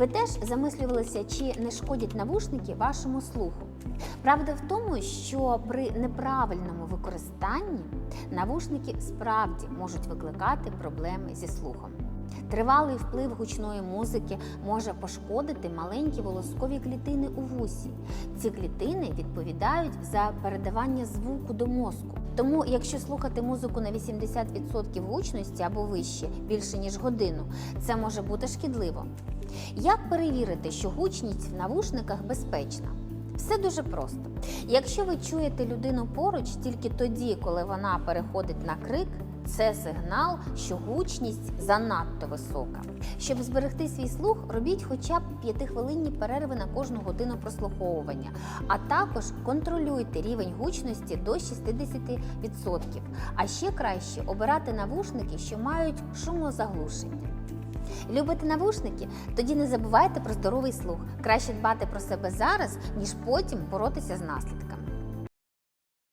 Ви теж замислювалися, чи не шкодять навушники вашому слуху? Правда в тому, що при неправильному використанні навушники справді можуть викликати проблеми зі слухом. Тривалий вплив гучної музики може пошкодити маленькі волоскові клітини у вусі. Ці клітини відповідають за передавання звуку до мозку. Тому, якщо слухати музику на 80% гучності або вище більше ніж годину, це може бути шкідливо. Як перевірити, що гучність в навушниках безпечна? Все дуже просто. Якщо ви чуєте людину поруч тільки тоді, коли вона переходить на крик, це сигнал, що гучність занадто висока. Щоб зберегти свій слух, робіть хоча б 5-хвилинні перерви на кожну годину прослуховування, а також контролюйте рівень гучності до 60%. А ще краще обирати навушники, що мають шумозаглушення. Любите навушники? Тоді не забувайте про здоровий слух. Краще дбати про себе зараз, ніж потім боротися з наслідками.